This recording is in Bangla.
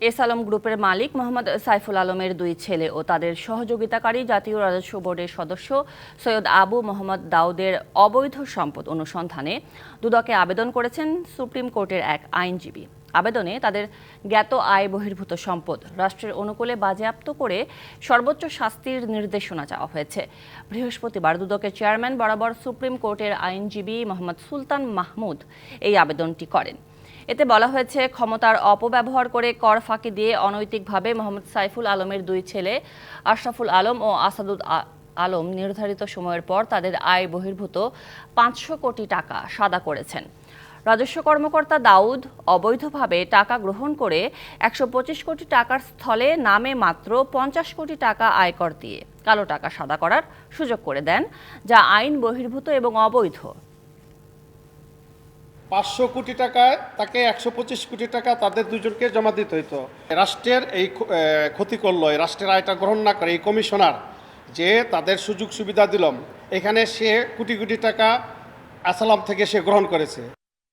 এস আলম গ্রুপের মালিক মোহাম্মদ সাইফুল আলমের দুই ছেলে ও তাদের সহযোগিতাকারী জাতীয় রাজস্ব বোর্ডের সদস্য সৈয়দ আবু মোহাম্মদ দাউদের অবৈধ সম্পদ অনুসন্ধানে দুদকে আবেদন করেছেন সুপ্রিম কোর্টের এক আইনজীবী। আবেদনে তাদের জ্ঞাত আয় বহির্ভূত সম্পদ রাষ্ট্রের অনুকূলে বাজেয়াপ্ত করে সর্বোচ্চ শাস্তির নির্দেশনা চাওয়া হয়েছে। বৃহস্পতিবার দুদকের চেয়ারম্যান বরাবর সুপ্রিম কোর্টের আইনজীবী মোহাম্মদ সুলতান মাহমুদ এই আবেদনটি করেন। এতে বলা হয়েছে, ক্ষমতার অপব্যবহার করে কর ফাঁকি দিয়ে অনৈতিকভাবে মোহাম্মদ সাইফুল আলমের দুই ছেলে, আশরাফুল আলম ও আসাদুদ আলম নির্ধারিত সময়ের পর তাদের আয় বহির্ভূত পাঁচশো কোটি টাকা সাদা করেছেন। রাজস্ব কর্মকর্তা দাউদ অবৈধভাবে টাকা গ্রহণ করে একশো পঁচিশ কোটি টাকার স্থলে নামে মাত্র পঞ্চাশ কোটি টাকা আয়কর দিয়ে কালো টাকা সাদা করার সুযোগ করে দেন, যা আইন বহির্ভূত এবং অবৈধ। পাঁচশো কোটি টাকায় তাকে একশো পঁচিশ কোটি টাকা তাদের দুজনকে জমা দিতে হইতো। রাষ্ট্রের এই ক্ষতি করল, এই রাষ্ট্রের আয়টা গ্রহণ না করে এই কমিশনার যে তাদের সুযোগ সুবিধা দিলাম এখানে সে কোটি কোটি টাকা আসালাম থেকে সে গ্রহণ করেছে।